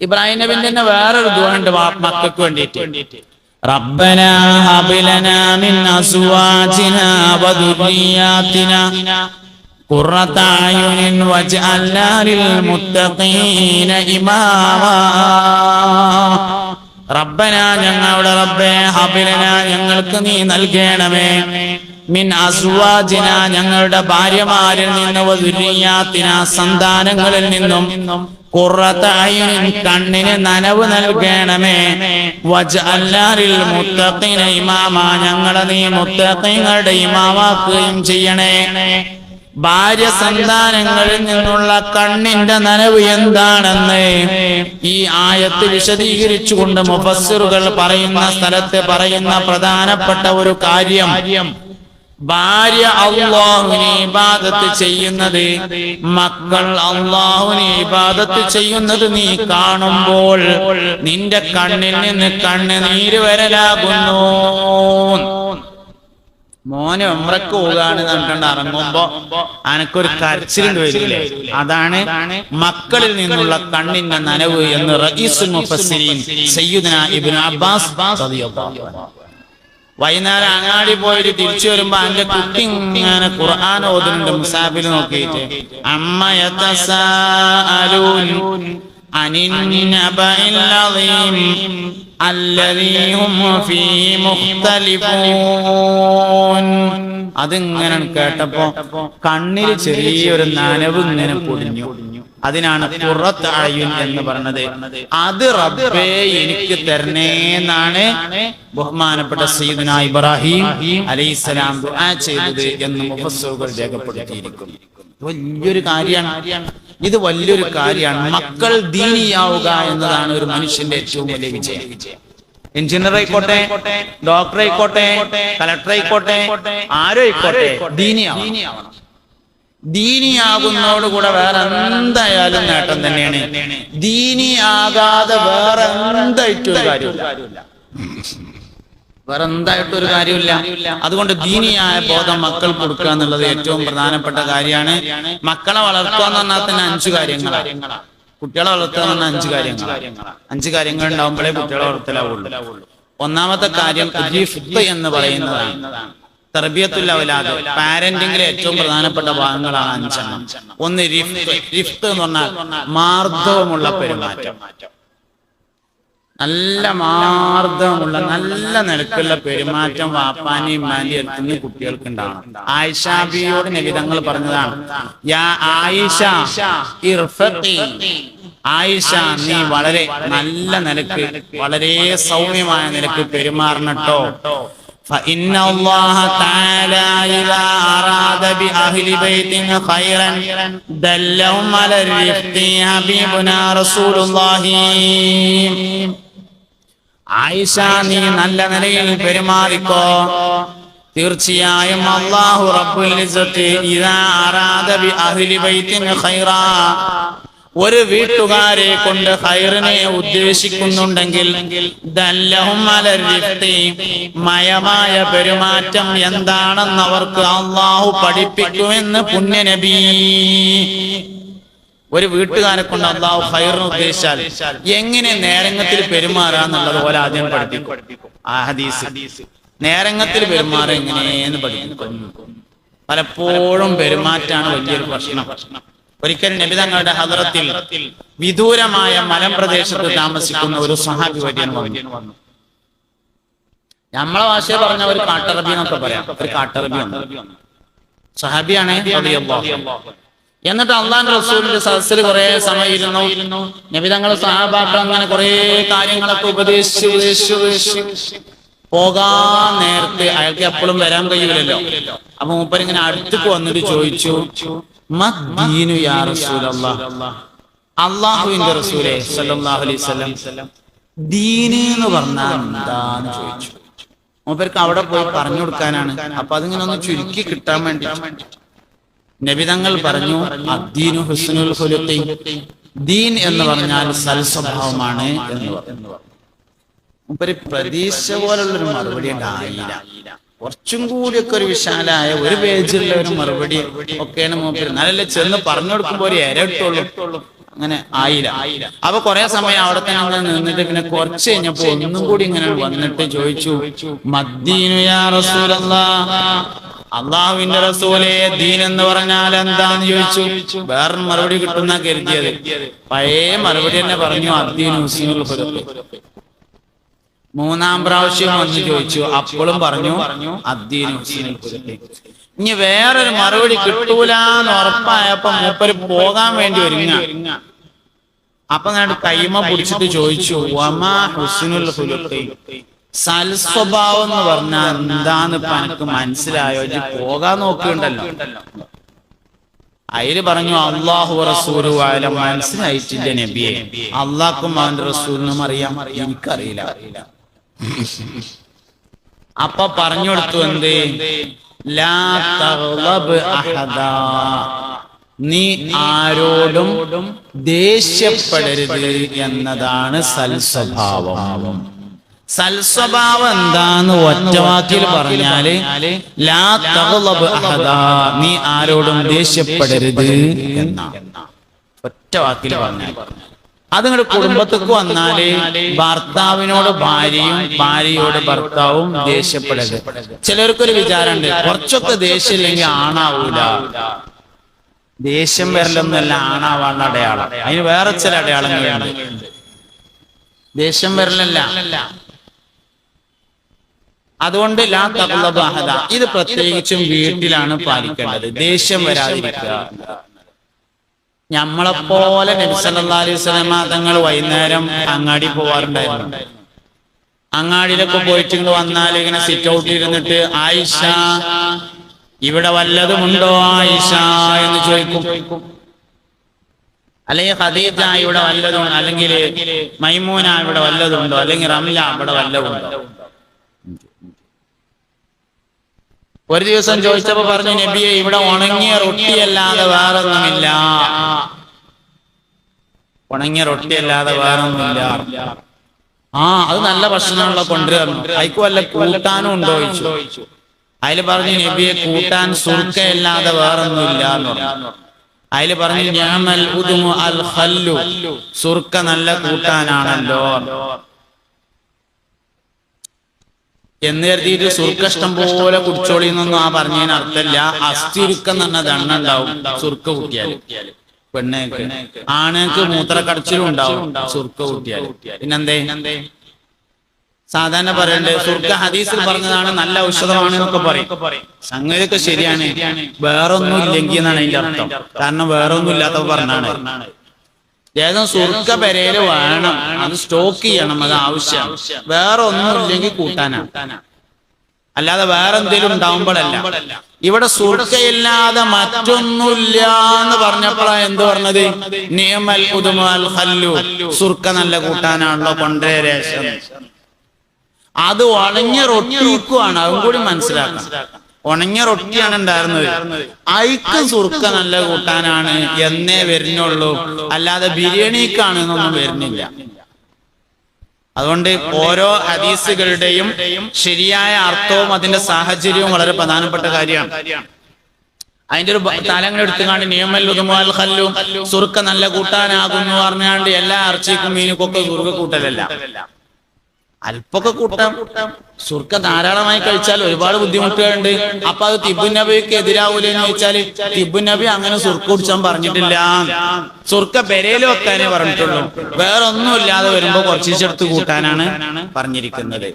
ഇബ്രാഹിം നബിന്റെ തന്നെ വേറൊരു ദുഃഖമുണ്ട് മക്കൾക്ക് വേണ്ടിയിട്ട് ربنا هب لنا من أزواجنا وذرياتنا قرة أعين واجعلنا للمتقين إماما റബ്ബന ഞങ്ങളുടെ റബ്ബേ ഹബിലന ഞങ്ങൾക്ക് നീ നൽകണമേ മിൻ അസ്വാജിന ഞങ്ങളുടെ ഭാര്യമാരിൽ നിന്ന് വധുരിയാത്തിന സന്താനങ്ങളിൽ നിന്നും കുറത്തായുനിൻ കണ്ണിന് നനവ് നൽകണമേ. വജഅല്ലാരിൽ മുത്തത്തിനെ ഇമാമ ഞങ്ങളെ നീ മുത്തഖീങ്ങളുടെ ഇമാവാക്കുകയും ചെയ്യണേ. ഭാര്യ സന്താനങ്ങളിൽ നിന്നുള്ള കണ്ണിന്റെ നനവ് എന്താണെന്ന് ഈ ആയത്ത് വിശദീകരിച്ചുകൊണ്ട് മുഫസ്സിറുകൾ പറയുന്ന സ്ഥലത്ത് പറയുന്ന പ്രധാനപ്പെട്ട ഒരു കാര്യം. ഭാര്യ അള്ളാഹുവിനെ ഇബാദത്ത് ചെയ്യുന്നത് മക്കൾ അള്ളാഹുവിനെ ഇബാദത്ത് ചെയ്യുന്നത് നീ കാണുമ്പോൾ നിന്റെ കണ്ണിൽ നിന്ന് കണ്ണ് നീര് വരലാകുന്നു. മോനെ ഉമ്രക്ക് പോവുകയാണ് കണ്ടുകൊണ്ട് ഇറങ്ങുമ്പോ. അനക്കൊരു കരച്ചിലുണ്ട് വരില്ലേ? അതാണ് മക്കളിൽ നിന്നുള്ള കണ്ണിന്റെ നനവ് എന്ന് റഈസുൽ മുഫസ്സിരീൻ സയ്യിദുന ഇബ്നു അബ്ബാസ് റളിയല്ലാഹു അൻഹു. വൈകുന്നേരം അങ്ങാടി പോയിട്ട് തിരിച്ചു വരുമ്പോ അന്റെ കുട്ടി ഇങ്ങനെ ഖുർആൻ ഓതുന്നുണ്ട് മുസാഫിൽ നോക്കിയിട്ട്. അമ്മ യതസാഅലൂൻ അതിങ്ങനെ കേട്ടപ്പോ കണ്ണിൽ ചെറിയൊരു നനവ് ഇങ്ങനെ പൊടിഞ്ഞു. അതിനാണ് പുറത്ത് അഴയുൻ എന്ന് പറഞ്ഞത്. അത് റബ്ബേ എനിക്ക് തരണേന്നാണ് ബഹുമാനപ്പെട്ട സീദന ഇബ്രാഹിം അലൈഹിസ്സലാം ദുആ ചെയ്തത് എന്ന് മുഫസ്സുകൾ രേഖപ്പെടുത്തിയിരിക്കും വലിയൊരു കാര്യമാണ്. ഇത് വലിയൊരു കാര്യമാണ്. മക്കൾ ദീനിയാവുക എന്നതാണ് ഒരു മനുഷ്യന്റെ ഏറ്റവും വലിയ വിജയം. എഞ്ചിനീയർ ആയിക്കോട്ടെ ഡോക്ടർ ആയിക്കോട്ടെ കലക്ടർ ആയിക്കോട്ടെ ആരും ആയിക്കോട്ടെ ദീനിയാവണം. ദീനിയാകുന്നതോടുകൂടെ വേറെ എന്തായാലും നേട്ടം തന്നെയാണ്. ദീനിയാകാതെ വേറെ എന്തായിട്ടും കാര്യമില്ല. വേറെ എന്തായിട്ടൊരു കാര്യമില്ല. അതുകൊണ്ട് ദീനിയായ ബോധം മക്കൾ കൊടുക്കുക എന്നുള്ളത് ഏറ്റവും പ്രധാനപ്പെട്ട കാര്യമാണ്. മക്കളെ വളർത്തുക എന്ന് പറഞ്ഞാൽ തന്നെ അഞ്ചു കാര്യങ്ങളാണ്. കുട്ടികളെ വളർത്തുക എന്ന് അഞ്ചു കാര്യങ്ങളാണ്. അഞ്ചു കാര്യങ്ങൾ ഉണ്ടാവുമ്പോഴേ കുട്ടികളെ വളർത്തലാവുള്ളൂ. ഒന്നാമത്തെ കാര്യം എന്ന് പറയുന്നതാണ്. തർബിയത്തുൽ ഔലാദ് പാരന്റിംഗിലെ ഏറ്റവും പ്രധാനപ്പെട്ട ഭാഗങ്ങളാണ് അഞ്ചെണ്ണം. ഒന്ന് റിഫ്ത് റിഫ്ത് എന്ന് പറഞ്ഞാൽ മാർദ്ദവമുള്ള പെരുമാറ്റം. നല്ല മാർദ്ദവമുള്ള നല്ല നിലക്കുള്ള പെരുമാറ്റം വാപ്പാനെയും മാന്റെ അടുത്തുനിന്ന് കുട്ടികൾക്ക് ഉണ്ടാവണം ആയിഷാബിയോട് നിവിധങ്ങൾ പറഞ്ഞതാണ് യാ ആയിഷ ഇർഫഖി ആയിഷ നീ വളരെ നല്ല നിലക്ക് വളരെ സൗമ്യമായ നിലക്ക് പെരുമാറണട്ടോ فإن الله تعالى إذا أراد بأهل بيت خيرا دلهم على الرفق حبيبنا رسول الله ആയിഷ നീ നല്ല നിലയിൽ പെരുമാറിക്കോ? തീർച്ചയായും അള്ളാഹു റബ്ബുൽ ഇസ്സത്ത് ഇദാ ആറാദ ബി അഹ്ലി ബൈതിൻ ഖൈറാ. ഒരു വീട്ടുകാരെ കൊണ്ട് ഹൈറിനെ ഉദ്ദേശിക്കുന്നുണ്ടെങ്കിൽ. മയമായ പെരുമാറ്റം എന്താണെന്ന് അവർക്ക് അള്ളാഹു പഠിപ്പിക്കുമെന്ന് പുണ്യനബി. ഒരു വീട്ടുകാരെ കൊണ്ട് അള്ളാഹു ഹൈറിന് ഉദ്ദേശിച്ചാൽ എങ്ങനെ നേരങ്ങത്തിൽ പെരുമാറാന്നുള്ളത് പോലെ ആദ്യം പഠിപ്പിക്കും. ആ ഹദീസ്. നേരങ്ങത്തിൽ പെരുമാറ എങ്ങനെയെന്ന് പഠിപ്പിക്കും. പലപ്പോഴും പെരുമാറ്റാണ് വലിയൊരു പ്രശ്നം. ഒരിക്കൽ നബിതങ്ങളുടെ ഹദറത്തിൽ വിദൂരമായ മലമ്പ്രദേശത്ത് താമസിക്കുന്ന ഒരു സഹാബി വര്യൻ വന്നു നമ്മളെ ഭാഷ പറഞ്ഞ ഒരു കാട്ടറബി എന്നൊക്കെ പറയാം. ഒരു കാട്ടറബി സഹാബിയാണ്. എന്നിട്ട് അള്ളാൻ റസൂലിന്റെ സദസ്സിൽ കുറെ സമയം ഇരുന്നു നബി തങ്ങൾ സഹാബാക്കൾ അങ്ങനെ കുറെ കാര്യങ്ങളൊക്കെ ഉപദേശിച്ചു ഉപദേശിച്ചു ഉപദേശിച്ചു പോകാൻ നേരത്തെ അയാൾക്ക് എപ്പോഴും വരാൻ കഴിയില്ലല്ലോ. അപ്പൊ മൂപ്പരിങ്ങനെ അടുത്തേക്ക് വന്നിട്ട് ചോദിച്ചു മദ്ദീനു യാ റസൂലല്ലാഹ് അള്ളാഹുവിന്റെ റസൂലെ സല്ലല്ലാഹു അലൈഹി വസല്ലം ദീന് എന്ന് പറഞ്ഞാൽ എന്താന്ന് ചോദിച്ചു? മൂപ്പർക്ക് അവിടെ പോയി പറഞ്ഞു കൊടുക്കാനാണ്. അപ്പൊ അതിങ്ങനെ ഒന്ന് ചുരുക്കി കിട്ടാൻ വേണ്ടി നബിതങ്ങൾ പറഞ്ഞു അദ്ദീനു ഹുസ്നുൽ ഹുലുക്കി ദീൻ എന്ന് പറഞ്ഞാൽ സൽസ്വഭാവമാണ് എന്ന് പറഞ്ഞു. മൂപ്പര് പ്രതീക്ഷ പോലുള്ളൊരു മറുപടി ഉണ്ടായില്ല കുറച്ചും കൂടി ഒക്കെ ഒരു വിശാലായ ഒരു പേജിലുള്ള ഒരു മറുപടി ഒക്കെയാണ് മൂപ്പര്. നല്ല ചെന്ന് പറഞ്ഞു കൊടുക്കുമ്പോ ഒരു ഇര ഇട്ടുള്ളൂ. അങ്ങനെ ആയില്ല. അപ്പൊ കുറെ സമയം അവിടെ തന്നെ അങ്ങനെ നിന്നിട്ട് പിന്നെ കുറച്ച് കഴിഞ്ഞപ്പോ ഒന്നും കൂടി ഇങ്ങനെ വന്നിട്ട് ചോദിച്ചു റസൂലല്ലാ? അള്ളാഹുവിന്റെ റസൂലെ ദീൻ എന്ന് പറഞ്ഞാൽ എന്താന്ന് ചോദിച്ചു? വേറെ മറുപടി കിട്ടുന്ന കരുതിയത്. പഴയ മറുപടി തന്നെ പറഞ്ഞു ഖുലുഖ് മൂന്നാം പ്രാവശ്യം വന്ന് ചോദിച്ചു. അപ്പോഴും പറഞ്ഞു ഖുലുഖ് ഇനി വേറൊരു മറുപടി കിട്ടൂല എന്ന് ഉറപ്പായപ്പോ മൂപ്പര് പോകാൻ വേണ്ടി ഒരുങ്ങ അപ്പൊ ഞാൻ കൈമ പിടിച്ചിട്ട് ചോദിച്ചു വമാ സൽസ്വഭാവം എന്ന് പറഞ്ഞാൽ എന്താന്ന് പനക്ക് മനസ്സിലായോ? പോകാൻ നോക്കുന്നുണ്ടല്ലോ അയിൽ പറഞ്ഞു അള്ളാഹു റസൂലു ആയാലും മനസ്സിലായിട്ടില്ല നബിയെ. അള്ളാഹ്ക്കും അവന്റെ റസൂലിനും അറിയാം. എനിക്കറിയില്ല. അപ്പൊ പറഞ്ഞു കൊടുത്തു എന്ത്. നീ ആരോടും ദേഷ്യപ്പെടരുത് എന്നതാണ് സൽസ്വഭാവം. സൽസ്വഭാവം എന്താന്ന് ഒറ്റവാക്കിൽ പറഞ്ഞാൽ ലാ തഗ്ളബ് അഹദാ. നീ ആരോടും ദേഷ്യപ്പെടരുത് എന്നാണ് ഒറ്റ വാക്കിൽ പറഞ്ഞാൽ അതിങ്ങോട്ട് കുടുംബത്തേക്ക് വന്നാൽ ഭർത്താവിനോട് ഭാര്യയും ഭാര്യയോട് ഭർത്താവും ദേഷ്യപ്പെടരുത്. ചിലർക്കൊരു വിചാരമുണ്ട് കുറച്ചൊക്കെ ദേഷ്യമില്ലെങ്കിൽ ആണാവൂല. ദേഷ്യം വരലൊന്നല്ല ആണാവാണ് അടയാളം. അതിന് വേറെ ചില അടയാളങ്ങളുണ്ട്. ദേഷ്യം വരലല്ല. അതുകൊണ്ട് ലാ തഖ്ലബ് അഹദ. ഇത് പ്രത്യേകിച്ചും വീട്ടിലാണ് പാലിക്കേണ്ടത്. ദേഷ്യം വരാതിരിക്കുക. ഞമ്മളെപ്പോലെ നബി സല്ലല്ലാഹു അലൈഹി തങ്ങൾ വൈകുന്നേരം അങ്ങാടി പോവാറുണ്ടായിരുന്നു. അങ്ങാടിയിലൊക്കെ പോയിട്ട് ഇങ്ങ് വന്നാൽ ഇങ്ങനെ സിറ്റ് ഔട്ട് ഇരുന്നിട്ട് ആയിഷ ഇവിടെ വല്ലതുമുണ്ടോ ആയിഷ എന്ന് ചോദിക്കും. അല്ലെങ്കിൽ ഹദീജ ഇവിടെ വല്ലതും അല്ലെങ്കിൽ മൈമൂന ഇവിടെ വല്ലതുണ്ടോ അല്ലെങ്കിൽ റംല ഇവിടെ വല്ലതുണ്ടോ ഒരു ദിവസം ചോദിച്ചപ്പോ പറഞ്ഞു നബിയെ ഇവിടെ ഉണങ്ങിയ റൊട്ടിയല്ലാതെ വേറൊന്നുമില്ല. ഉണങ്ങിയ റൊട്ടിയല്ലാതെ വേറൊന്നുമില്ല. ആ അത് നല്ല ഭക്ഷണമുള്ള കൊണ്ടുവരണം അയക്കു വല്ല കൂട്ടാനും ഉണ്ടോ ചോദിച്ചു. അതിൽ പറഞ്ഞു നബിയെ കൂട്ടാൻ സുർക്കയല്ലാതെ വേറൊന്നുമില്ല എന്ന് പറഞ്ഞു. അതിൽ പറഞ്ഞു. ഹല്ലു സുർക്ക നല്ല കൂട്ടാനാണല്ലോ. എന്ന് കരുതിയിട്ട് സുർക്കഷ്ടം പോലെ കുടിച്ചോളി എന്നൊന്നും ആ പറഞ്ഞതിന് അർത്ഥമില്ല. അസ്ഥിരുക്കം തന്നെ ദണ്ണ ഉണ്ടാവും. സുർക്ക കുട്ടിയാൽ പെണ്ണേക്ക്. ആണേക്ക് മൂത്രക്കടച്ചിലും ഉണ്ടാവും. സുർക്ക കുട്ടിയാൽ പിന്നെന്തേ? സാധാരണ പറയണ്ടേ സുർക്ക ഹദീസിൽ പറഞ്ഞതാണ് നല്ല ഔഷധമാണ് എന്നൊക്കെ പറയും. സംഗതിയൊക്കെ ശരിയാണ്. വേറൊന്നും ഇല്ലെങ്കിൽ എന്നാണ് അതിന്റെ അർത്ഥം. കാരണം വേറൊന്നും ഇല്ലാത്തവ പറഞ്ഞാണ് ഏതും സുർക്ക പെരയിൽ വേണം. അത് സ്റ്റോക്ക് ചെയ്യണം. അത് ആവശ്യം വേറെ ഒന്നും ഇല്ലെങ്കിൽ കൂട്ടാനാണ് അല്ലാതെ വേറെ എന്തെങ്കിലും ഉണ്ടാവുമ്പോഴല്ല. ഇവിടെ സുർക്കയില്ലാതെ മറ്റൊന്നുമില്ല എന്ന് പറഞ്ഞപ്പോഴാണ് എന്ത് പറഞ്ഞത്? നിയമൽ ഉദുമൽ ഹല്ലു. സുർക്ക നല്ല കൂട്ടാനാണല്ലോ കൊണ്ടേ രേഷം അത് വളഞ്ഞ റൊട്ടിക്കുവാണ്. അതും കൂടി മനസ്സിലാക്കണം. ഉണങ്ങിയ റൊട്ടിയാണ് ഉണ്ടായിരുന്നത്. അയക്ക് സുർക്ക നല്ല കൂട്ടാനാണ് എന്നേ വരുന്നുള്ളൂ. അല്ലാതെ ബിരിയാണിക്കാണ് എന്നൊന്നും വരുന്നില്ല. അതുകൊണ്ട് ഓരോ ഹദീസുകളുടെയും ശരിയായ അർത്ഥവും അതിന്റെ സാഹചര്യവും വളരെ പ്രധാനപ്പെട്ട കാര്യമാണ്. അതിന്റെ ഒരു തലങ്ങൾ എടുത്തുകൊണ്ട് ഹല്ലും സുർക്ക നല്ല കൂട്ടാനാകുന്നു പറഞ്ഞാണ്ട് എല്ലാ ഇറച്ചിക്കും മീനുക്കൊക്കെ സുർക്ക കൂട്ടലല്ല. അല്പൊക്കെ കൂട്ടാം. സുർക്ക ധാരാളമായി കഴിച്ചാൽ ഒരുപാട് ബുദ്ധിമുട്ടുകളുണ്ട്. അപ്പൊ അത് തിബു നബിക്ക് എതിരാവൂല എന്ന് ചോദിച്ചാൽ തിബു നബി അങ്ങനെ സുർക്ക കുടിച്ചാൻ പറഞ്ഞിട്ടില്ല. സുർക്ക പെരയിൽ വെക്കാനേ പറഞ്ഞിട്ടുള്ളൂ. വേറെ ഒന്നും ഇല്ലാതെ വരുമ്പോ കുറച്ചെടുത്ത് കൂട്ടാനാണ് പറഞ്ഞിരിക്കുന്നത്.